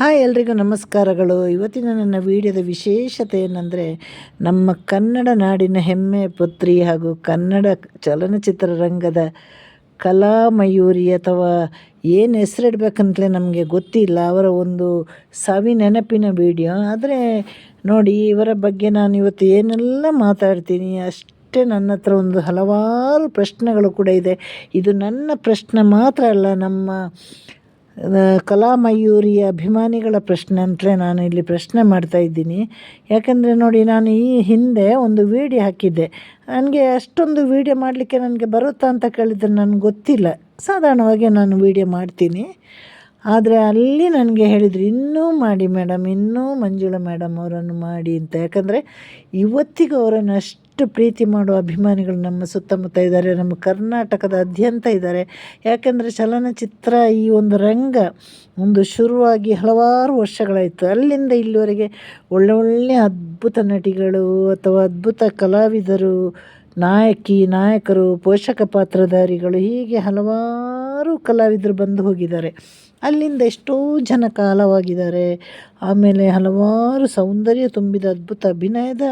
Hi ಎಲ್ರಿಗೂ ನಮಸ್ಕಾರಗಳು. ಇವತ್ತಿನ ನನ್ನ ವಿಡಿಯೋದ ವಿಶೇಷತೆ ಏನಂದರೆ, ನಮ್ಮ ಕನ್ನಡ ನಾಡಿನ ಹೆಮ್ಮೆ ಪುತ್ರಿ ಹಾಗೂ ಕನ್ನಡ ಚಲನಚಿತ್ರರಂಗದ ಕಲಾಮಯೂರಿ ಅಥವಾ ಏನು ಹೆಸರಿಡ್ಬೇಕಂತಲೇ ನಮಗೆ ಗೊತ್ತಿಲ್ಲ. ಅವರ ಒಂದು ಸವಿ ನೆನಪಿನ ವಿಡಿಯೋ. ಆದರೆ ನೋಡಿ, ಇವರ ಬಗ್ಗೆ ನಾನು ಇವತ್ತು ಏನೆಲ್ಲ ಮಾತಾಡ್ತೀನಿ, ಅಷ್ಟೇ ನನ್ನ ಹತ್ರ ಒಂದು ಹಲವಾರು ಪ್ರಶ್ನೆಗಳು ಕೂಡ ಇದೆ. ಇದು ನನ್ನ ಪ್ರಶ್ನೆ ಮಾತ್ರ ಅಲ್ಲ, ನಮ್ಮ ಕಲಾಮಯೂರಿಯ ಅಭಿಮಾನಿಗಳ ಪ್ರಶ್ನೆ ಅಂತಲೇ ನಾನು ಇಲ್ಲಿ ಪ್ರಶ್ನೆ ಮಾಡ್ತಾ ಇದ್ದೀನಿ. ಯಾಕಂದರೆ ನೋಡಿ, ನಾನು ಈ ಹಿಂದೆ ಒಂದು ವೀಡಿಯೋ ಹಾಕಿದ್ದೆ. ನನಗೆ ಅಷ್ಟೊಂದು ವೀಡಿಯೋ ಮಾಡಲಿಕ್ಕೆ ನನಗೆ ಬರುತ್ತಾ ಅಂತ ಕೇಳಿದರೆ ನನಗೆ ಗೊತ್ತಿಲ್ಲ. ಸಾಧಾರಣವಾಗಿ ನಾನು ವೀಡಿಯೋ ಮಾಡ್ತೀನಿ. ಆದರೆ ಅಲ್ಲಿ ನನಗೆ ಹೇಳಿದರು, ಇನ್ನೂ ಮಾಡಿ ಮೇಡಮ್, ಇನ್ನೂ ಮಂಜುಳಾ ಮೇಡಮ್ ಅವರನ್ನು ಮಾಡಿ ಅಂತ. ಯಾಕಂದರೆ ಇವತ್ತಿಗೂ ಅವರನ್ನು ಅಷ್ಟು ಪ್ರೀತಿ ಮಾಡುವ ಅಭಿಮಾನಿಗಳು ನಮ್ಮ ಸುತ್ತಮುತ್ತ ಇದ್ದಾರೆ, ನಮ್ಮ ಕರ್ನಾಟಕದ ಕರ್ನಾಟಕದಾದ್ಯಂತ ಇದ್ದಾರೆ. ಯಾಕೆಂದರೆ ಚಲನಚಿತ್ರ ಈ ಒಂದು ರಂಗ ಒಂದು ಶುರುವಾಗಿ ಹಲವಾರು ವರ್ಷಗಳಾಯಿತು. ಅಲ್ಲಿಂದ ಇಲ್ಲಿವರೆಗೆ ಒಳ್ಳೆ ಒಳ್ಳೆಯ ಅದ್ಭುತ ನಟಿಗಳು ಅಥವಾ ಅದ್ಭುತ ಕಲಾವಿದರು, ನಾಯಕಿ, ನಾಯಕರು, ಪೋಷಕ ಪಾತ್ರಧಾರಿಗಳು ಹೀಗೆ ಹಲವಾರು ಕಲಾವಿದರು ಬಂದು ಹೋಗಿದ್ದಾರೆ. ಅಲ್ಲಿಂದ ಎಷ್ಟೋ ಜನ ಕಾಲವಾಗಿದ್ದಾರೆ. ಆಮೇಲೆ ಹಲವಾರು ಸೌಂದರ್ಯ ತುಂಬಿದ ಅದ್ಭುತ ಅಭಿನಯದ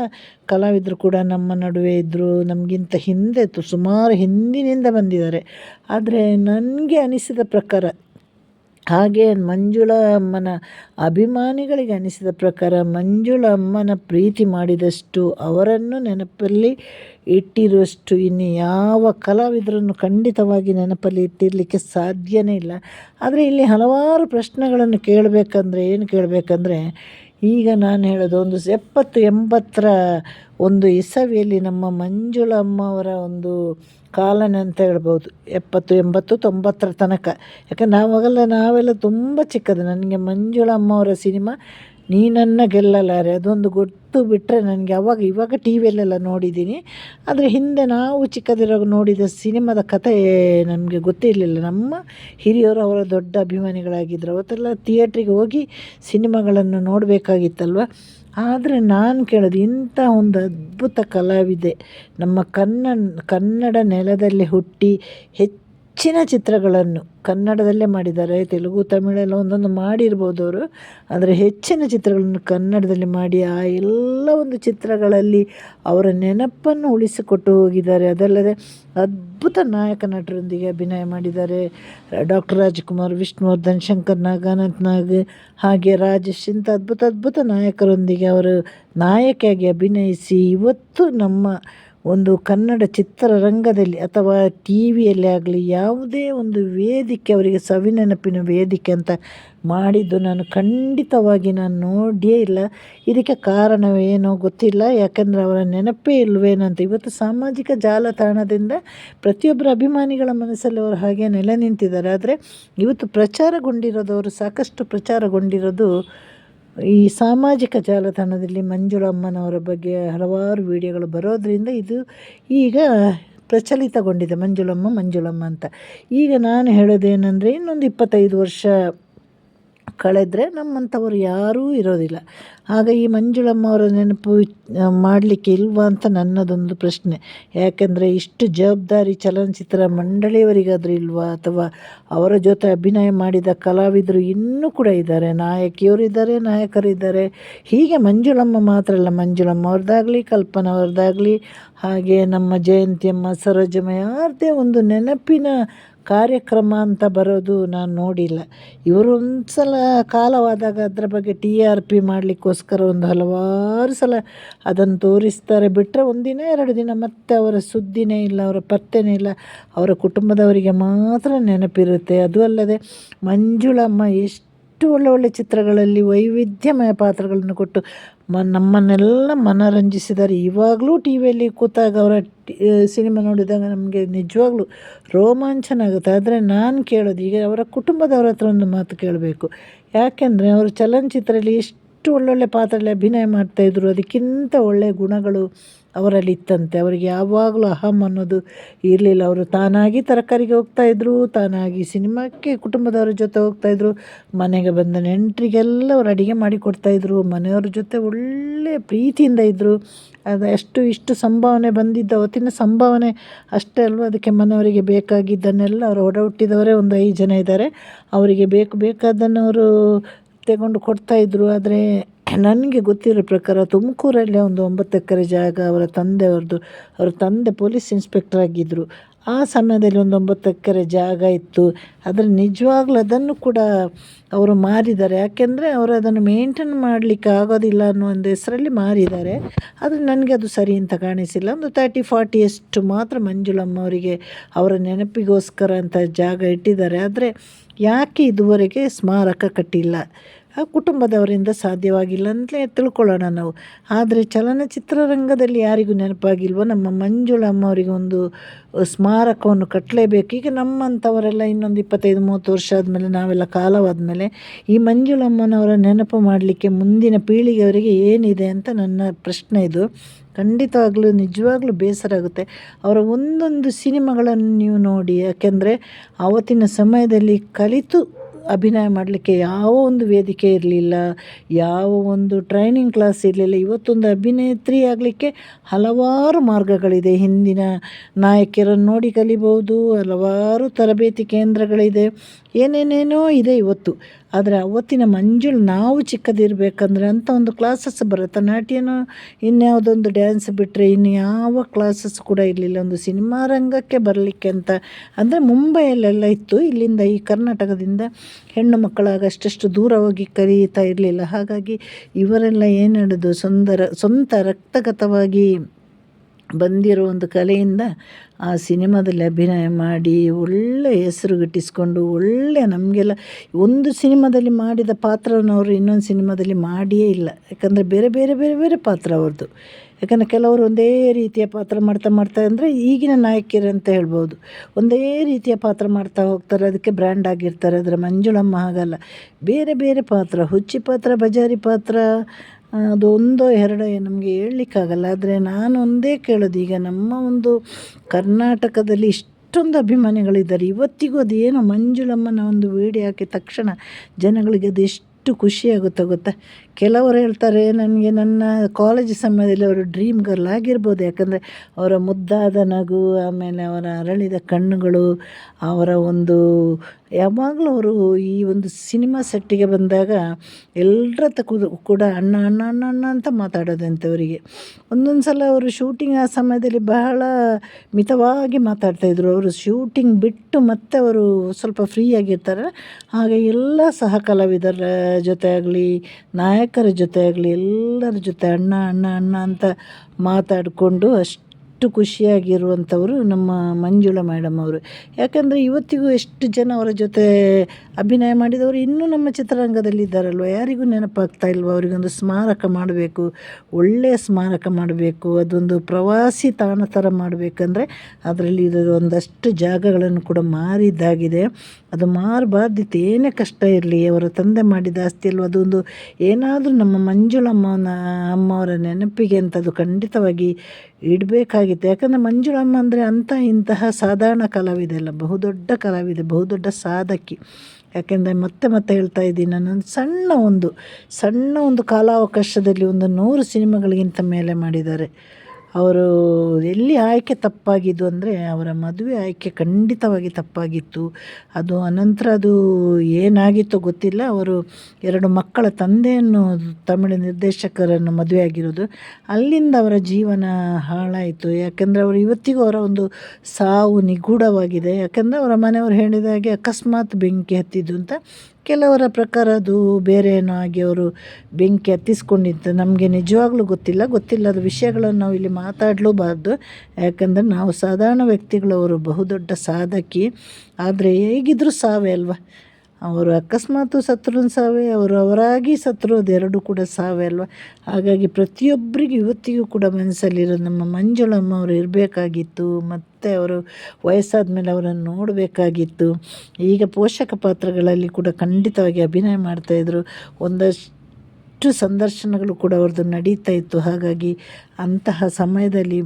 ಕಲಾವಿದರು ಕೂಡ ನಮ್ಮ ನಡುವೆ ಇದ್ದರು ನಮಗಿಂತ ಹಿಂದೆ ಸುಮಾರು ಹಿಂದಿನಿಂದ ಬಂದಿದ್ದಾರೆ. ಆದರೆ ನನಗೆ ಅನಿಸಿದ ಪ್ರಕಾರ, ಹಾಗೆ ಮಂಜುಳ ಅಮ್ಮನ ಅಭಿಮಾನಿಗಳಿಗೆ ಅನಿಸಿದ ಪ್ರಕಾರ ಮಂಜುಳ ಅಮ್ಮನ ಪ್ರೀತಿ ಮಾಡಿದಷ್ಟು ಅವರನ್ನು ನೆನಪಲ್ಲಿ ಇಟ್ಟಿರುವಷ್ಟು ಇನ್ನು ಯಾವ ಕಲಾವಿದರನ್ನು ಖಂಡಿತವಾಗಿ ನೆನಪಲ್ಲಿ ಇಟ್ಟಿರಲಿಕ್ಕೆ ಸಾಧ್ಯವೇ ಇಲ್ಲ. ಆದರೆ ಇಲ್ಲಿ ಹಲವಾರು ಪ್ರಶ್ನೆಗಳನ್ನು ಕೇಳಬೇಕಂದ್ರೆ, ಏನು ಕೇಳಬೇಕಂದ್ರೆ, ಈಗ ನಾನು ಹೇಳೋದು ಒಂದು ಎಪ್ಪತ್ತು ಎಂಬತ್ತರ ಒಂದು ಇಸವಿಯಲ್ಲಿ ನಮ್ಮ ಮಂಜುಳಮ್ಮ ಅವರ ಒಂದು ಕಾಲನೆ ಅಂತ ಹೇಳ್ಬೋದು. ಎಪ್ಪತ್ತು ಎಂಬತ್ತು ತೊಂಬತ್ತರ ತನಕ. ಯಾಕಂದ್ರೆ ನಾವಾಗೆಲ್ಲ ನಾವೆಲ್ಲ ತುಂಬ ಚಿಕ್ಕದು. ನನಗೆ ಮಂಜುಳಮ್ಮ ಅವರ ಸಿನಿಮಾ ನೀನನ್ನು ಗೆಲ್ಲಲಾರೆ, ಅದೊಂದು ಗೊತ್ತು ಬಿಟ್ಟರೆ ನನಗೆ ಅವಾಗ ಇವಾಗ ಟಿ ವಿಯಲ್ಲೆಲ್ಲ ನೋಡಿದ್ದೀನಿ. ಆದರೆ ಹಿಂದೆ ನಾವು ಚಿಕ್ಕದಿರುವಾಗ ನೋಡಿದ ಸಿನಿಮಾದ ಕಥೆ ನಮಗೆ ಗೊತ್ತಿರಲಿಲ್ಲ. ನಮ್ಮ ಹಿರಿಯರು ಅವರ ದೊಡ್ಡ ಅಭಿಮಾನಿಗಳಾಗಿದ್ದರು ಅವತ್ತೆಲ್ಲ ಥಿಯೇಟ್ರಿಗೆ ಹೋಗಿ ಸಿನಿಮಾಗಳನ್ನು ನೋಡಬೇಕಾಗಿತ್ತಲ್ವ? ಆದರೆ ನಾನು ಕೇಳೋದು, ಇಂಥ ಒಂದು ಅದ್ಭುತ ಕಲಾವಿದೆ ನಮ್ಮ ಕನ್ನ ಕನ್ನಡ ನೆಲದಲ್ಲಿ ಹುಟ್ಟಿ ಹೆಚ್ಚಿನ ಚಿತ್ರಗಳನ್ನು ಕನ್ನಡದಲ್ಲೇ ಮಾಡಿದ್ದಾರೆ, ತೆಲುಗು ತಮಿಳೆಲ್ಲ ಒಂದೊಂದು ಮಾಡಿರ್ಬೋದು ಅವರು. ಆದರೆ ಹೆಚ್ಚಿನ ಚಿತ್ರಗಳನ್ನು ಕನ್ನಡದಲ್ಲಿ ಮಾಡಿ ಆ ಎಲ್ಲ ಒಂದು ಚಿತ್ರಗಳಲ್ಲಿ ಅವರ ನೆನಪನ್ನು ಉಳಿಸಿಕೊಟ್ಟು ಹೋಗಿದ್ದಾರೆ. ಅದಲ್ಲದೆ ಅದ್ಭುತ ನಾಯಕ ನಟರೊಂದಿಗೆ ಅಭಿನಯ ಮಾಡಿದ್ದಾರೆ. ಡಾಕ್ಟರ್ ರಾಜ್ಕುಮಾರ್, ವಿಷ್ಣುವರ್ಧನ್, ಶಂಕರ್ ನಾಗ್, ಅನಂತ್ ನಾಗ್ ಹಾಗೆ ರಾಜೇಶ್ ಇಂಥ ಅದ್ಭುತ ಅದ್ಭುತ ನಾಯಕರೊಂದಿಗೆ ಅವರು ನಾಯಕಿಯಾಗಿ ಅಭಿನಯಿಸಿ ಇವತ್ತು ನಮ್ಮ ಒಂದು ಕನ್ನಡ ಚಿತ್ರರಂಗದಲ್ಲಿ ಅಥವಾ ಟಿ ವಿಯಲ್ಲಿ ಆಗಲಿ ಯಾವುದೇ ಒಂದು ವೇದಿಕೆ, ಅವರಿಗೆ ಸವಿನೆನಪಿನ ವೇದಿಕೆ ಅಂತ ಮಾಡಿದ್ದು ನಾನು ಖಂಡಿತವಾಗಿ ನಾನು ನೋಡಿಯೇ ಇಲ್ಲ. ಇದಕ್ಕೆ ಕಾರಣವೇನೋ ಗೊತ್ತಿಲ್ಲ. ಯಾಕಂದರೆ ಅವರ ನೆನಪೇ ಇಲ್ವೇನಂತ ಇವತ್ತು ಸಾಮಾಜಿಕ ಜಾಲತಾಣದಿಂದ ಪ್ರತಿಯೊಬ್ಬರ ಅಭಿಮಾನಿಗಳ ಮನಸ್ಸಲ್ಲಿ ಅವರು ಹಾಗೆ ನೆಲೆ ನಿಂತಿದ್ದಾರೆ. ಆದರೆ ಇವತ್ತು ಪ್ರಚಾರಗೊಂಡಿರೋದು, ಅವರು ಸಾಕಷ್ಟು ಪ್ರಚಾರಗೊಂಡಿರೋದು ಈ ಸಾಮಾಜಿಕ ಜಾಲತಾಣದಲ್ಲಿ ಮಂಜುಳಮ್ಮನವರ ಬಗ್ಗೆ ಹಲವಾರು ವಿಡಿಯೋಗಳು ಬರೋದರಿಂದ ಇದು ಈಗ ಪ್ರಚಲಿತಗೊಂಡಿದೆ. ಮಂಜುಳಮ್ಮ ಮಂಜುಳಮ್ಮ ಅಂತ. ಈಗ ನಾನು ಹೇಳೋದೇನೆಂದರೆ ಇನ್ನೊಂದು ಇಪ್ಪತ್ತೈದು ವರ್ಷ ಕಳೆದರೆ ನಮ್ಮಂಥವ್ರು ಯಾರೂ ಇರೋದಿಲ್ಲ. ಆಗ ಈ ಮಂಜುಳಮ್ಮ ಅವರ ನೆನಪು ಮಾಡಲಿಕ್ಕೆ ಇಲ್ವಾ ಅಂತ ನನ್ನದೊಂದು ಪ್ರಶ್ನೆ. ಯಾಕೆಂದರೆ ಇಷ್ಟು ಜವಾಬ್ದಾರಿ ಚಲನಚಿತ್ರ ಮಂಡಳಿಯವರಿಗಾದರೂ ಇಲ್ವಾ? ಅಥವಾ ಅವರ ಜೊತೆ ಅಭಿನಯ ಮಾಡಿದ ಕಲಾವಿದರು ಇನ್ನೂ ಕೂಡ ಇದ್ದಾರೆ. ನಾಯಕಿಯವರು ಇದ್ದಾರೆ ನಾಯಕರಿದ್ದಾರೆ ಹೀಗೆ ಮಂಜುಳಮ್ಮ ಮಾತ್ರ ಅಲ್ಲ ಮಂಜುಳಮ್ಮ ಅವ್ರದ್ದಾಗಲಿ ಕಲ್ಪನಾ ಅವ್ರದ್ದಾಗಲಿ ಹಾಗೆ ನಮ್ಮ ಜಯಂತಿಯಮ್ಮ, ಸರೋಜಮ್ಮ ಯಾರದೇ ಒಂದು ನೆನಪಿನ ಕಾರ್ಯಕ್ರಮ ಅಂತ ಬರೋದು ನಾನು ನೋಡಿಲ್ಲ. ಇವರು ಒಂದು ಸಲ ಕಾಲವಾದಾಗ ಅದರ ಬಗ್ಗೆ ಟಿ ಆರ್ ಪಿ ಮಾಡಲಿಕ್ಕೋಸ್ಕರ ಒಂದು ಹಲವಾರು ಸಲ ಅದನ್ನು ತೋರಿಸ್ತಾರೆ. ಬಿಟ್ಟರೆ ಒಂದಿನ, ಎರಡು ದಿನ ಮತ್ತೆ ಅವರ ಸುದ್ದಿನೇ ಇಲ್ಲ, ಅವರ ಪತ್ತೆನೇ ಇಲ್ಲ. ಅವರ ಕುಟುಂಬದವರಿಗೆ ಮಾತ್ರ ನೆನಪಿರುತ್ತೆ. ಅದು ಅಲ್ಲದೆ ಮಂಜುಳಮ್ಮ ಎಷ್ಟು ಎಷ್ಟು ಒಳ್ಳೆ ಒಳ್ಳೆ ಚಿತ್ರಗಳಲ್ಲಿ ವೈವಿಧ್ಯಮಯ ಪಾತ್ರಗಳನ್ನು ಕೊಟ್ಟು ಮ ನಮ್ಮನ್ನೆಲ್ಲ ಮನರಂಜಿಸಿದ್ದಾರೆ. ಇವಾಗಲೂ ಟಿ ವಿಯಲ್ಲಿ ಕೂತಾಗ ಅವರ ಸಿನಿಮಾ ನೋಡಿದಾಗ ನಮಗೆ ನಿಜವಾಗ್ಲೂ ರೋಮಾಂಚನ ಆಗುತ್ತೆ ಆದರೆ ನಾನು ಕೇಳೋದು, ಈಗ ಅವರ ಕುಟುಂಬದವ್ರ ಹತ್ರ ಒಂದು ಮಾತು ಕೇಳಬೇಕು. ಯಾಕೆಂದರೆ, ಅವರು ಚಲನಚಿತ್ರದಲ್ಲಿ ಎಷ್ಟು ಒಳ್ಳೊಳ್ಳೆ ಪಾತ್ರದಲ್ಲಿ ಅಭಿನಯ ಮಾಡ್ತಾಯಿದ್ರು ಅದಕ್ಕಿಂತ ಒಳ್ಳೆಯ ಗುಣಗಳು ಅವರಲ್ಲಿ ಇತ್ತಂತೆ. ಅವರಿಗೆ ಯಾವಾಗಲೂ ಅಹಂ ಅನ್ನೋದು ಇರಲಿಲ್ಲ. ಅವರು ತಾನಾಗಿ ತರಕಾರಿಗೆ ಹೋಗ್ತಾಯಿದ್ರು ತಾನಾಗಿ ಸಿನಿಮಾಕ್ಕೆ, ಕುಟುಂಬದವ್ರ ಜೊತೆ ಹೋಗ್ತಾಯಿದ್ರು ಮನೆಗೆ ಬಂದ ನೆಂಟರಿಗೆಲ್ಲ ಅವ್ರು ಅಡುಗೆ ಮಾಡಿ ಕೊಡ್ತಾಯಿದ್ರು ಮನೆಯವ್ರ ಜೊತೆ ಒಳ್ಳೆಯ ಪ್ರೀತಿಯಿಂದ ಇದ್ದರು ಅದು ಎಷ್ಟು ಇಷ್ಟು ಸಂಭಾವನೆ ಬಂದಿದ್ದ, ಅವತ್ತಿನ ಸಂಭಾವನೆ ಅಷ್ಟೇ ಅಲ್ವ? ಅದಕ್ಕೆ ಮನೆಯವರಿಗೆ ಬೇಕಾಗಿದ್ದನ್ನೆಲ್ಲ ಅವರು ಒಡ ಹುಟ್ಟಿದವರೇ ಒಂದು ಐದು ಜನ ಇದ್ದಾರೆ. ಅವರಿಗೆ ಬೇಕು ಬೇಕಾದ್ದನ್ನು ಅವರು ತಗೊಂಡು ಕೊಡ್ತಾಯಿದ್ರು ಆದರೆ ನನಗೆ ಗೊತ್ತಿರೋ ಪ್ರಕಾರ ತುಮಕೂರಲ್ಲೇ ಒಂದು ಒಂಬತ್ತು ಎಕರೆ ಜಾಗ ಅವರ ತಂದೆಯವ್ರದ್ದು, ಅವರ ತಂದೆ ಪೊಲೀಸ್ ಇನ್ಸ್ಪೆಕ್ಟರ್ ಆಗಿದ್ದರು ಆ ಸಮಯದಲ್ಲಿ ಒಂದು ಒಂಬತ್ತು ಎಕರೆ ಜಾಗ ಇತ್ತು. ಆದರೆ ನಿಜವಾಗ್ಲೂ ಅದನ್ನು ಕೂಡ ಅವರು ಮಾರಿದ್ದಾರೆ. ಯಾಕೆಂದರೆ ಅವರು ಅದನ್ನು ಮೇಂಟೈನ್ ಮಾಡಲಿಕ್ಕೆ ಆಗೋದಿಲ್ಲ ಅನ್ನೋ ಒಂದು ಹೆಸರಲ್ಲಿ ಮಾರಿದ್ದಾರೆ. ಆದರೆ ನನಗೆ ಅದು ಸರಿ ಅಂತ ಕಾಣಿಸಿಲ್ಲ. ಒಂದು ತರ್ಟಿ ಫಾರ್ಟಿಯಷ್ಟು ಮಾತ್ರ ಮಂಜುಳಮ್ಮ ಅವರಿಗೆ ಅವರ ನೆನಪಿಗೋಸ್ಕರ ಅಂತ ಜಾಗ ಇಟ್ಟಿದ್ದಾರೆ. ಆದರೆ ಯಾಕೆ ಇದುವರೆಗೆ ಸ್ಮಾರಕ ಕಟ್ಟಿಲ್ಲ? ಕುಟುಂಬದವರಿಂದ ಸಾಧ್ಯವಾಗಿಲ್ಲ ಅಂತಲೇ ತಿಳ್ಕೊಳ್ಳೋಣ ನಾವು. ಆದರೆ ಚಲನಚಿತ್ರರಂಗದಲ್ಲಿ ಯಾರಿಗೂ ನೆನಪಾಗಿಲ್ವೋ, ನಮ್ಮ ಮಂಜುಳಮ್ಮ ಅವರಿಗೆ ಒಂದು ಸ್ಮಾರಕವನ್ನು ಕಟ್ಟಲೇಬೇಕು ಈಗ ನಮ್ಮಂಥವರೆಲ್ಲ ಇನ್ನೊಂದು ಇಪ್ಪತ್ತೈದು, ಮೂವತ್ತು ವರ್ಷ ಆದಮೇಲೆ, ನಾವೆಲ್ಲ ಕಾಲವಾದ ಮೇಲೆ ಈ ಮಂಜುಳಮ್ಮನವರ ನೆನಪು ಮಾಡಲಿಕ್ಕೆ ಮುಂದಿನ ಪೀಳಿಗೆಯವರಿಗೆ ಏನಿದೆ ಅಂತ ನನ್ನ ಪ್ರಶ್ನೆ ಇದು. ಖಂಡಿತವಾಗ್ಲೂ, ನಿಜವಾಗ್ಲೂ ಬೇಸರ ಆಗುತ್ತೆ. ಅವರ ಒಂದೊಂದು ಸಿನಿಮಾಗಳನ್ನು ನೀವು ನೋಡಿ, ಯಾಕೆಂದರೆ ಆವತ್ತಿನ ಸಮಯದಲ್ಲಿ ಕಲಿತು ಅಭಿನಯ ಮಾಡಲಿಕ್ಕೆ ಯಾವ ಒಂದು ವೇದಿಕೆ ಇರಲಿಲ್ಲ, ಯಾವ ಒಂದು ಟ್ರೈನಿಂಗ್ ಕ್ಲಾಸ್ ಇರಲಿಲ್ಲ. ಇವತ್ತೊಂದು ಅಭಿನೇತ್ರಿ ಆಗಲಿಕ್ಕೆ ಹಲವಾರು ಮಾರ್ಗಗಳಿದೆ. ಹಿಂದಿನ ನಾಯಕಿಯರನ್ನು ನೋಡಿ ಕಲಿಬೋದು ಹಲವಾರು ತರಬೇತಿ ಕೇಂದ್ರಗಳಿದೆ. ಏನೇನೇನೋ ಇದೆ ಇವತ್ತು. ಆದರೆ ಅವತ್ತಿನ ಮಂಜುಳು ನಾವು ಚಿಕ್ಕದಿರಬೇಕಂದ್ರೆ ಅಂಥ ಒಂದು ಕ್ಲಾಸಸ್ ಭರತನಾಟ್ಯನೋ ಇನ್ಯಾವುದೊಂದು ಡ್ಯಾನ್ಸ್ ಬಿಟ್ಟರೆ ಇನ್ಯಾವ ಯಾವ ಕ್ಲಾಸಸ್ ಕೂಡ ಇರಲಿಲ್ಲ. ಒಂದು ಸಿನಿಮಾ ರಂಗಕ್ಕೆ ಬರಲಿಕ್ಕೆ ಅಂತ. ಅಂದರೆ ಮುಂಬೈಯಲ್ಲೆಲ್ಲ ಇತ್ತು. ಇಲ್ಲಿಂದ ಈ ಕರ್ನಾಟಕದಿಂದ ಹೆಣ್ಣು ಮಕ್ಕಳಾಗ ಅಷ್ಟಷ್ಟು ದೂರ ಹೋಗಿ ಕಲಿಯುತ್ತಾ ಇರಲಿಲ್ಲ. ಹಾಗಾಗಿ ಇವರೆಲ್ಲ ಏನು ನಡೆದು ಸುಂದರ, ಸ್ವಂತ ರಕ್ತಗತವಾಗಿ ಬಂದಿರೋ ಒಂದು ಕಲೆಯಿಂದ ಆ ಸಿನಿಮಾದಲ್ಲಿ ಅಭಿನಯ ಮಾಡಿ ಒಳ್ಳೆಯ ಹೆಸರು ಗಟ್ಟಿಸ್ಕೊಂಡು ಒಳ್ಳೆಯ ನಮಗೆಲ್ಲ ಒಂದು ಸಿನಿಮಾದಲ್ಲಿ ಮಾಡಿದ ಪಾತ್ರವನ್ನು ಅವರು ಇನ್ನೊಂದು ಸಿನಿಮಾದಲ್ಲಿ ಮಾಡಿಯೇ ಇಲ್ಲ. ಯಾಕಂದರೆ ಬೇರೆ ಬೇರೆ ಬೇರೆ ಬೇರೆ ಪಾತ್ರ ಅವ್ರದ್ದು. ಯಾಕಂದರೆ ಕೆಲವರು ಒಂದೇ ರೀತಿಯ ಪಾತ್ರ ಮಾಡ್ತಾ ಮಾಡ್ತಾ ಅಂದರೆ ಈಗಿನ ನಾಯಕಿಯರು ಅಂತ ಹೇಳ್ಬೋದು. ಒಂದೇ ರೀತಿಯ ಪಾತ್ರ ಮಾಡ್ತಾ ಹೋಗ್ತಾರೆ, ಅದಕ್ಕೆ ಬ್ರ್ಯಾಂಡ್ ಆಗಿರ್ತಾರೆ, ಅದರ ಮಂಜುಳಮ್ಮ ಹಾಗಲ್ಲ. ಬೇರೆ ಬೇರೆ ಪಾತ್ರ, ಹುಚ್ಚಿ ಪಾತ್ರ, ಬಜಾರಿ ಪಾತ್ರ ಅದು ಒಂದೋ ಎರಡೋ ನಮಗೆ ಹೇಳಲಿಕ್ಕಾಗಲ್ಲ, ಆದರೆ ನಾನು ಒಂದೇ ಕೇಳೋದು, ಈಗ ನಮ್ಮ ಒಂದು ಕರ್ನಾಟಕದಲ್ಲಿ ಇಷ್ಟೊಂದು ಅಭಿಮಾನಿಗಳಿದ್ದಾರೆ. ಇವತ್ತಿಗೂ ಅದೇನೋ ಮಂಜುಳಮ್ಮನ ಒಂದು ವಿಡಿಯೋ ಹಾಕಿದ ತಕ್ಷಣ ಜನಗಳಿಗೆ ಅದೆಷ್ಟು ಖುಷಿಯಾಗುತ್ತೋ ಗೊತ್ತಾ? ಕೆಲವರು ಹೇಳ್ತಾರೆ, ನನಗೆ ನನ್ನ ಕಾಲೇಜ್ ಸಮಯದಲ್ಲಿ ಅವರು ಡ್ರೀಮ್ ಗರ್ಲ್ ಆಗಿರ್ಬೋದು. ಯಾಕಂದರೆ ಅವರ ಮುದ್ದಾದ ನಗು, ಆಮೇಲೆ ಅವರ ಅರಳಿದ ಕಣ್ಣುಗಳು, ಅವರ ಒಂದು ಯಾವಾಗಲೂ ಅವರು ಈ ಒಂದು ಸಿನಿಮಾ ಸೆಟ್ಟಿಗೆ ಬಂದಾಗ ಎಲ್ಲರ ತಕ್ಕೂ ಕೂಡ ಅಣ್ಣ ಅಣ್ಣ ಅಣ್ಣ ಅಣ್ಣ ಅಂತ ಮಾತಾಡೋದಂತೆ ಅವರಿಗೆ ಒಂದೊಂದು ಸಲ ಅವರು ಶೂಟಿಂಗ್ ಆ ಸಮಯದಲ್ಲಿ ಬಹಳ ಮಿತವಾಗಿ ಮಾತಾಡ್ತಾಯಿದ್ರು ಅವರು ಶೂಟಿಂಗ್ ಬಿಟ್ಟು ಮತ್ತೆ ಅವರು ಸ್ವಲ್ಪ ಫ್ರೀ ಆಗಿರ್ತಾರೆ. ಹಾಗೆ ಎಲ್ಲ ಸಹ ಕಲಾವಿದರ ಜೊತೆ ಆಗಲಿ ನಾಯಕರ ಜೊತೆ ಆಗಲಿ, ಎಲ್ಲರ ಜೊತೆ ಅಣ್ಣ ಅಣ್ಣ ಅಣ್ಣ ಅಂತ ಮಾತಾಡಿಕೊಂಡು ಅಷ್ಟು ಅಷ್ಟು ಖುಷಿಯಾಗಿರುವಂಥವರು ನಮ್ಮ ಮಂಜುಳಾ ಮೇಡಮ್ ಅವರು. ಯಾಕಂದರೆ ಇವತ್ತಿಗೂ ಎಷ್ಟು ಜನ ಅವರ ಜೊತೆ ಅಭಿನಯ ಮಾಡಿದವರು ಇನ್ನೂ ನಮ್ಮ ಚಿತ್ರರಂಗದಲ್ಲಿ ಇದ್ದಾರಲ್ವ? ಯಾರಿಗೂ ನೆನಪಾಗ್ತಾ ಇಲ್ವ? ಅವರಿಗೊಂದು ಸ್ಮಾರಕ ಮಾಡಬೇಕು, ಒಳ್ಳೆಯ ಸ್ಮಾರಕ ಮಾಡಬೇಕು, ಅದೊಂದು ಪ್ರವಾಸಿ ತಾಣ ಥರ ಮಾಡಬೇಕಂದ್ರೆ ಅದರಲ್ಲಿ ಒಂದಷ್ಟು ಜಾಗಗಳನ್ನು ಕೂಡ ಮಾರಿದ್ದಾಗಿದೆ. ಅದು ಮಾರಬಾರ್ದಿತ್ತು. ಏನೇ ಕಷ್ಟ ಇರಲಿ, ಅವರ ತಂದೆ ಮಾಡಿದ ಆಸ್ತಿ ಅಲ್ವ ಅದೊಂದು ಏನಾದರೂ ನಮ್ಮ ಮಂಜುಳಮ್ಮನ, ಅಮ್ಮವರ ನೆನಪಿಗೆ ಅಂತ ಅದು ಖಂಡಿತವಾಗಿ ಇಡಬೇಕಾಗಿತ್ತು. ಯಾಕಂದರೆ ಮಂಜುಳಮ್ಮ ಅಂದರೆ ಅಂಥ ಇಂತಹ ಸಾಧಾರಣ ಕಲಾವಿದೆ ಅಲ್ಲ, ಬಹುದೊಡ್ಡ ಕಲಾವಿದೆ, ಬಹುದೊಡ್ಡ ಸಾಧಕಿ. ಯಾಕೆಂದರೆ ಮತ್ತೆ ಮತ್ತೆ ಹೇಳ್ತಾ ಇದ್ದೀನಿ ನಾನು ಸಣ್ಣ ಒಂದು ಸಣ್ಣ ಒಂದು ಕಾಲಾವಕಾಶದಲ್ಲಿ ಒಂದು ನೂರು ಸಿನಿಮಾಗಳಿಗಿಂತ ಮೇಲೆ ಮಾಡಿದ್ದಾರೆ. ಅವರು ಎಲ್ಲಿ ಆಯ್ಕೆ ತಪ್ಪಾಗಿದ್ದು ಅಂದರೆ ಅವರ ಮದುವೆ ಆಯ್ಕೆ ಖಂಡಿತವಾಗಿ ತಪ್ಪಾಗಿತ್ತು. ಅದು ಅನಂತರ ಅದು ಏನಾಗಿತ್ತೋ ಗೊತ್ತಿಲ್ಲ. ಅವರು ಎರಡು ಮಕ್ಕಳ ತಂದೆಯನ್ನು ತಮಿಳು ನಿರ್ದೇಶಕರನ್ನು ಮದುವೆ ಆಗಿರೋದು. ಅಲ್ಲಿಂದ ಅವರ ಜೀವನ ಹಾಳಾಯಿತು. ಯಾಕೆಂದರೆ ಅವರು ಇವತ್ತಿಗೂ ಅವರ ಒಂದು ಸಾವು ನಿಗೂಢವಾಗಿದೆ. ಯಾಕೆಂದರೆ ಅವರ ಮನೆಯವರು ಹೇಳಿದ ಹಾಗೆ ಅಕಸ್ಮಾತ್ ಬೆಂಕಿ ಹತ್ತಿದ್ದು ಅಂತ ಕೆಲವರ ಪ್ರಕಾರ ಅದು ಬೇರೆ ಏನೋ ಆಗಿ ಅವರು ಬೆಂಕಿ ಹತ್ತಿಸ್ಕೊಂಡಿದ್ದು. ನಮಗೆ ನಿಜವಾಗ್ಲೂ ಗೊತ್ತಿಲ್ಲ. ಗೊತ್ತಿಲ್ಲದ ವಿಷಯಗಳನ್ನು ನಾವು ಇಲ್ಲಿ ಮಾತಾಡಲೂಬಾರ್ದು. ಯಾಕಂದರೆ ನಾವು ಸಾಧಾರಣ ವ್ಯಕ್ತಿಗಳವರು ಬಹುದೊಡ್ಡ ಸಾಧಕಿ. ಆದರೆ ಹೇಗಿದ್ದರೂ ಸಾವೇ ಅಲ್ವಾ? ಅವರು ಅಕಸ್ಮಾತು ಸತ್ರು ಸಾವೇ, ಅವರು ಅವರಾಗಿ ಸತ್ರು ಅದೆರಡೂ ಕೂಡ ಸಾವೇ ಅಲ್ವಾ? ಹಾಗಾಗಿ ಪ್ರತಿಯೊಬ್ಬರಿಗೂ ಇವತ್ತಿಗೂ ಕೂಡ ಮನಸ್ಸಲ್ಲಿರೋ ನಮ್ಮ ಮಂಜುಳಮ್ಮ ಅವರು ಇರಬೇಕಾಗಿತ್ತು, ಮತ್ತು ಅವರು ವಯಸ್ಸಾದ ಮೇಲೆ ಅವರನ್ನು ನೋಡಬೇಕಾಗಿತ್ತು. ಈಗ ಪೋಷಕ ಪಾತ್ರಗಳಲ್ಲಿ ಕೂಡ ಖಂಡಿತವಾಗಿ ಅಭಿನಯ ಮಾಡ್ತಾಯಿದ್ರು ಒಂದಷ್ಟು ಸಂದರ್ಶನಗಳು ಕೂಡ ಅವ್ರದ್ದು ನಡೀತಾ ಇತ್ತು. ಹಾಗಾಗಿ ಅಂತಹ ಸಮಯದಲ್ಲಿ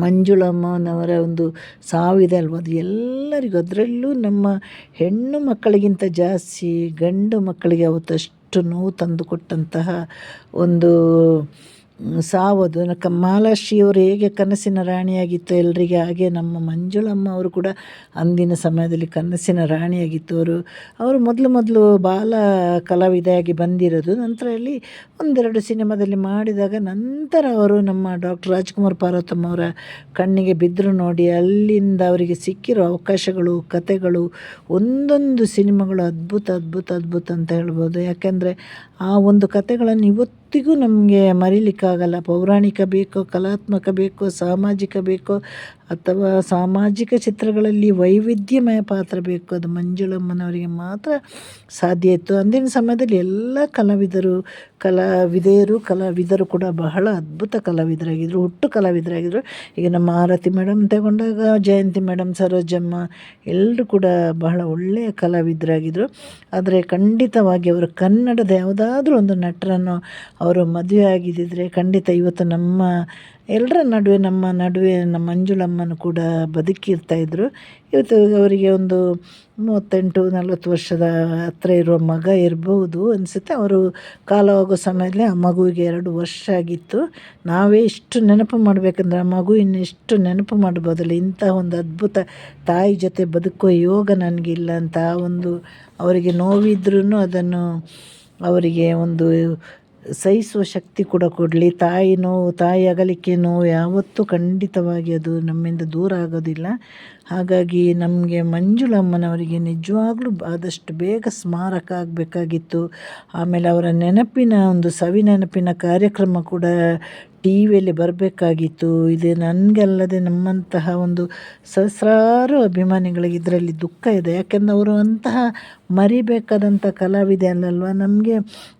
ಮಂಜುಳಮ್ಮನವರ ಒಂದು ಸಾವಿದೆ ಅಲ್ವ? ಅದು ಎಲ್ಲರಿಗೂ, ಅದರಲ್ಲೂ ನಮ್ಮ ಹೆಣ್ಣು ಮಕ್ಕಳಿಗಿಂತ ಜಾಸ್ತಿ ಗಂಡು ಮಕ್ಕಳಿಗೆ ಅವತ್ತು ಅಷ್ಟು ನೋವು ತಂದುಕೊಟ್ಟಂತಹ ಒಂದು ಸಾವದು. ಕ ಮಹಾಲಕ್ಷ್ಮಿಯವರು ಹೇಗೆ ಕನಸಿನ ರಾಣಿಯಾಗಿತ್ತು ಎಲ್ಲರಿಗೆ ಹಾಗೆ ನಮ್ಮ ಮಂಜುಳಮ್ಮ ಅವರು ಕೂಡ ಅಂದಿನ ಸಮಯದಲ್ಲಿ ಕನಸಿನ ರಾಣಿಯಾಗಿತ್ತು ಅವರು. ಅವರು ಮೊದಲು ಮೊದಲು ಬಾಲ ಕಲಾವಿದೆಯಾಗಿ ಬಂದಿರೋದು. ನಂತರ ಅಲ್ಲಿ ಒಂದೆರಡು ಸಿನಿಮಾದಲ್ಲಿ ಮಾಡಿದಾಗ ನಂತರ ಅವರು ನಮ್ಮ ಡಾಕ್ಟರ್ ರಾಜ್ಕುಮಾರ್ ಪಾರ್ವತಮ್ಮ ಅವರ ಕಣ್ಣಿಗೆ ಬಿದ್ದರು ನೋಡಿ ಅಲ್ಲಿಂದ ಅವರಿಗೆ ಸಿಕ್ಕಿರೋ ಅವಕಾಶಗಳು, ಕತೆಗಳು, ಒಂದೊಂದು ಸಿನಿಮಾಗಳು ಅದ್ಭುತ ಅದ್ಭುತ ಅದ್ಭುತ ಅಂತ ಹೇಳ್ಬೋದು. ಯಾಕೆಂದರೆ ಆ ಒಂದು ಕತೆಗಳನ್ನು ಇವತ್ತಿಗೂ ನಮಗೆ ಮರಿಲಿಕ್ಕಾಗಲ್ಲ. ಪೌರಾಣಿಕ ಬೇಕೋ ಕಲಾತ್ಮಕ ಬೇಕೋ ಸಾಮಾಜಿಕ ಬೇಕೋ ಅಥವಾ ಸಾಮಾಜಿಕ ಚಿತ್ರಗಳಲ್ಲಿ ವೈವಿಧ್ಯಮಯ ಪಾತ್ರ ಬೇಕು? ಅದು ಮಂಜುಳಮ್ಮನವರಿಗೆ ಮಾತ್ರ ಸಾಧ್ಯ ಇತ್ತು. ಅಂದಿನ ಸಮಯದಲ್ಲಿ ಎಲ್ಲ ಕಲಾವಿದರು, ಕಲಾವಿದೆಯರು, ಕಲಾವಿದರು ಕೂಡ ಬಹಳ ಅದ್ಭುತ ಕಲಾವಿದರಾಗಿದ್ದರು ಹುಟ್ಟು ಕಲಾವಿದರಾಗಿದ್ದರು ಈಗ ನಮ್ಮ ಆರತಿ ಮೇಡಮ್ ತಗೊಂಡಾಗ, ಜಯಂತಿ ಮೇಡಮ್ ಸರೋಜಮ್ಮ ಎಲ್ಲರೂ ಕೂಡ ಬಹಳ ಒಳ್ಳೆಯ ಕಲಾವಿದರಾಗಿದ್ದರು ಆದರೆ ಖಂಡಿತವಾಗಿ ಅವರು ಕನ್ನಡದ ಯಾವುದಾದ್ರೂ ಒಂದು ನಟರನ್ನು ಅವರು ಮದುವೆ ಆಗಿದ್ದಿದ್ರೆ ಖಂಡಿತ ಇವತ್ತು ನಮ್ಮ ಎಲ್ಲರ ನಡುವೆ ನಮ್ಮ ನಡುವೆ ನಮ್ಮ ಮಂಜುಳಮ್ಮನು ಕೂಡ ಬದುಕಿರ್ತಾಯಿದ್ರು ಇವತ್ತು ಅವರಿಗೆ ಒಂದು ಮೂವತ್ತೆಂಟು, ನಲ್ವತ್ತು ವರ್ಷದ ಹತ್ರ ಇರುವ ಮಗ ಇರಬಹುದು ಅನಿಸುತ್ತೆ. ಅವರು ಕಾಲ ಹೋಗೋ ಸಮಯದಲ್ಲಿ ಆ ಮಗುವಿಗೆ ಎರಡು ವರ್ಷ ಆಗಿತ್ತು. ನಾವೇ ಇಷ್ಟು ನೆನಪು ಮಾಡಬೇಕಂದ್ರೆ ಆ ಮಗು ಇನ್ನೆಷ್ಟು ನೆನಪು ಮಾಡ್ಬೋದಲ್ಲ. ಇಂಥ ಒಂದು ಅದ್ಭುತ ತಾಯಿ ಜೊತೆ ಬದುಕುವ ಯೋಗ ನನಗಿಲ್ಲ ಅಂತ ಒಂದು ಅವರಿಗೆ ನೋವಿದ್ರೂ ಅದನ್ನು ಅವರಿಗೆ ಒಂದು ಸಹಿಸುವ ಶಕ್ತಿ ಕೂಡ ಕೊಡಲಿ. ತಾಯಿ ನೋವು ತಾಯಿ ಅಗಲಿಕೆ ನೋವು ಯಾವತ್ತೂ ಖಂಡಿತವಾಗಿ ಅದು ನಮ್ಮಿಂದ ದೂರ ಆಗೋದಿಲ್ಲ. ಹಾಗಾಗಿ ನಮಗೆ ಮಂಜುಳಮ್ಮನವರಿಗೆ ನಿಜವಾಗ್ಲೂ ಆದಷ್ಟು ಬೇಗ ಸ್ಮಾರಕ ಆಗಬೇಕಾಗಿತ್ತು. ಆಮೇಲೆ ಅವರ ನೆನಪಿನ ಒಂದು ಸವಿ ನೆನಪಿನ ಕಾರ್ಯಕ್ರಮ ಕೂಡ ಟಿ ವಿಯಲ್ಲಿ ಬರಬೇಕಾಗಿತ್ತು. ಇದು ನನಗಲ್ಲದೆ ನಮ್ಮಂತಹ ಒಂದು ಸಹಸ್ರಾರು ಅಭಿಮಾನಿಗಳಿಗೆ ಇದರಲ್ಲಿ ದುಃಖ ಇದೆ. ಯಾಕೆಂದರೆ ಅವರು ಅಂತಹ ಮರಿಬೇಕಾದಂಥ ಕಲಾವಿದೆ ಅಲ್ಲಲ್ವ? ನಮಗೆ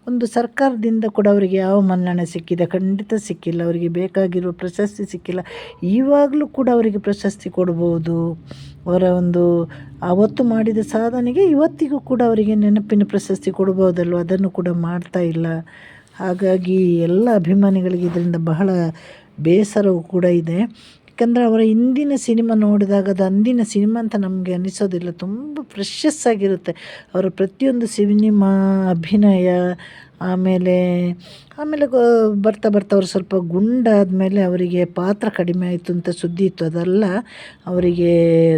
ಒಂದು ಸರ್ಕಾರದಿಂದ ಕೂಡ ಅವರಿಗೆ ಯಾವ ಮನ್ನಣೆ ಸಿಕ್ಕಿದೆ? ಖಂಡಿತ ಸಿಕ್ಕಿಲ್ಲ. ಅವರಿಗೆ ಬೇಕಾಗಿರುವ ಪ್ರಶಸ್ತಿ ಸಿಕ್ಕಿಲ್ಲ. ಇವಾಗಲೂ ಕೂಡ ಅವರಿಗೆ ಪ್ರಶಸ್ತಿ ಕೊಡ್ಬೋದು. ಅವರ ಒಂದು ಆವತ್ತು ಮಾಡಿದ ಸಾಧನೆಗೆ ಇವತ್ತಿಗೂ ಕೂಡ ಅವರಿಗೆ ನೆನಪಿನ ಪ್ರಶಸ್ತಿ ಕೊಡ್ಬೋದಲ್ವ? ಅದನ್ನು ಕೂಡ ಮಾಡ್ತಾ ಇಲ್ಲ. ಹಾಗಾಗಿ ಎಲ್ಲ ಅಭಿಮಾನಿಗಳಿಗೆ ಇದರಿಂದ ಬಹಳ ಬೇಸರವೂ ಕೂಡ ಇದೆ. ಯಾಕಂದರೆ ಅವರ ಹಿಂದಿನ ಸಿನಿಮಾ ನೋಡಿದಾಗ ಅದು ಅಂದಿನ ಸಿನಿಮಾ ಅಂತ ನಮಗೆ ಅನಿಸೋದಿಲ್ಲ. ತುಂಬ ಫ್ರೆಶಸ್ ಆಗಿರುತ್ತೆ. ಅವರ ಪ್ರತಿಯೊಂದು ಸಿನಿಮಾ, ಅಭಿನಯ, ಆಮೇಲೆ ಆಮೇಲೆ ಬರ್ತಾ ಬರ್ತಾ ಅವರು ಸ್ವಲ್ಪ ಗುಂಡಾದಮೇಲೆ ಅವರಿಗೆ ಪಾತ್ರ ಕಡಿಮೆ ಆಯಿತು ಅಂತ ಸುದ್ದಿ ಇತ್ತು. ಅದಲ್ಲ, ಅವರಿಗೆ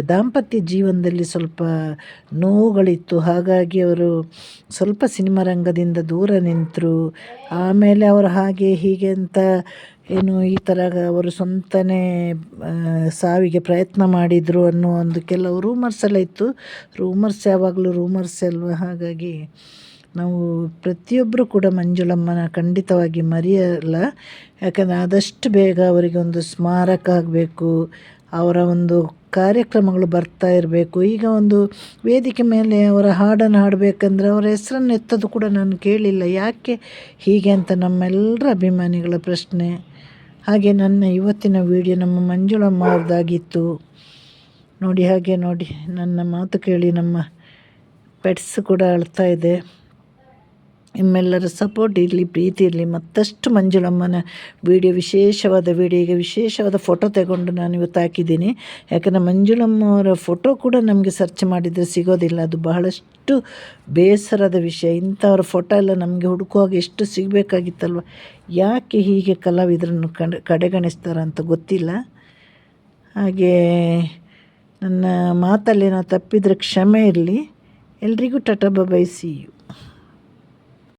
ದಾಂಪತ್ಯ ಜೀವನದಲ್ಲಿ ಸ್ವಲ್ಪ ನೋವುಗಳಿತ್ತು. ಹಾಗಾಗಿ ಅವರು ಸ್ವಲ್ಪ ಸಿನಿಮಾ ರಂಗದಿಂದ ದೂರ ನಿಂತರು. ಆಮೇಲೆ ಅವರು ಹಾಗೆ ಹೀಗೆ ಅಂತ ಏನು ಈ ಥರ ಅವರು ಸ್ವಂತನೇ ಸಾವಿಗೆ ಪ್ರಯತ್ನ ಮಾಡಿದರು ಅನ್ನೋ ಒಂದು ಕೆಲವು ರೂಮರ್ಸ್ ಎಲ್ಲ ಇತ್ತು. ರೂಮರ್ಸ್ ಯಾವಾಗಲೂ ರೂಮರ್ಸ್ ಅಲ್ವ? ಹಾಗಾಗಿ ನಾವು ಪ್ರತಿಯೊಬ್ಬರು ಕೂಡ ಮಂಜುಳಮ್ಮನ ಖಂಡಿತವಾಗಿ ಮರೆಯಲ್ಲ. ಯಾಕಂದರೆ ಆದಷ್ಟು ಬೇಗ ಅವರಿಗೆ ಒಂದು ಸ್ಮಾರಕ ಆಗಬೇಕು, ಅವರ ಒಂದು ಕಾರ್ಯಕ್ರಮಗಳು ಬರ್ತಾ ಇರಬೇಕು. ಈಗ ಒಂದು ವೇದಿಕೆ ಮೇಲೆ ಅವರ ಹಾಡನ್ನು ಹಾಡಬೇಕಂದ್ರೆ ಅವರ ಹೆಸರನ್ನು ಎತ್ತೋದು ಕೂಡ ನಾನು ಕೇಳಿಲ್ಲ. ಯಾಕೆ ಹೀಗೆ ಅಂತ ನಮ್ಮೆಲ್ಲರ ಅಭಿಮಾನಿಗಳ ಪ್ರಶ್ನೆ. ಹಾಗೆ ನನ್ನ ಇವತ್ತಿನ ವಿಡಿಯೋ ನಮ್ಮ ಮಂಜುಳಮ್ಮ ಅವ್ರದ್ದಾಗಿತ್ತು ನೋಡಿ ಹಾಗೆ ನೋಡಿ, ನನ್ನ ಮಾತು ಕೇಳಿ ನಮ್ಮ ಪೆಟ್ಸ್ ಕೂಡ ಅಳ್ತಾ ಇದೆ. ನಿಮ್ಮೆಲ್ಲರ ಸಪೋರ್ಟ್ ಇರಲಿ, ಪ್ರೀತಿ ಇರಲಿ, ಮತ್ತಷ್ಟು ಮಂಜುಳಮ್ಮನ ವೀಡಿಯೋ ವಿಶೇಷವಾದ ವೀಡಿಯೋ ಈಗ ವಿಶೇಷವಾದ ಫೋಟೋ ತಗೊಂಡು ನಾನು ಇವತ್ತು ಹಾಕಿದ್ದೀನಿ. ಯಾಕಂದರೆ ಮಂಜುಳಮ್ಮ ಅವರ ಫೋಟೋ ಕೂಡ ನಮಗೆ ಸರ್ಚ್ ಮಾಡಿದರೆ ಸಿಗೋದಿಲ್ಲ. ಅದು ಬಹಳಷ್ಟು ಬೇಸರದ ವಿಷಯ. ಇಂಥವ್ರ ಫೋಟೋ ಎಲ್ಲ ನಮಗೆ ಹುಡುಕುವಾಗ ಎಷ್ಟು ಸಿಗಬೇಕಾಗಿತ್ತಲ್ವ? ಯಾಕೆ ಹೀಗೆ ಕಲಾವಿದರನ್ನು ಕಡೆ ಕಡೆಗಣಿಸ್ತಾರೆ ಅಂತ ಗೊತ್ತಿಲ್ಲ. ಹಾಗೆ ನನ್ನ ಮಾತಲ್ಲಿ ನಾವು ತಪ್ಪಿದರೆ ಕ್ಷಮೆ ಇರಲಿ. ಎಲ್ರಿಗೂ ಟಟ ಬಬೈ ಸಿ ಯು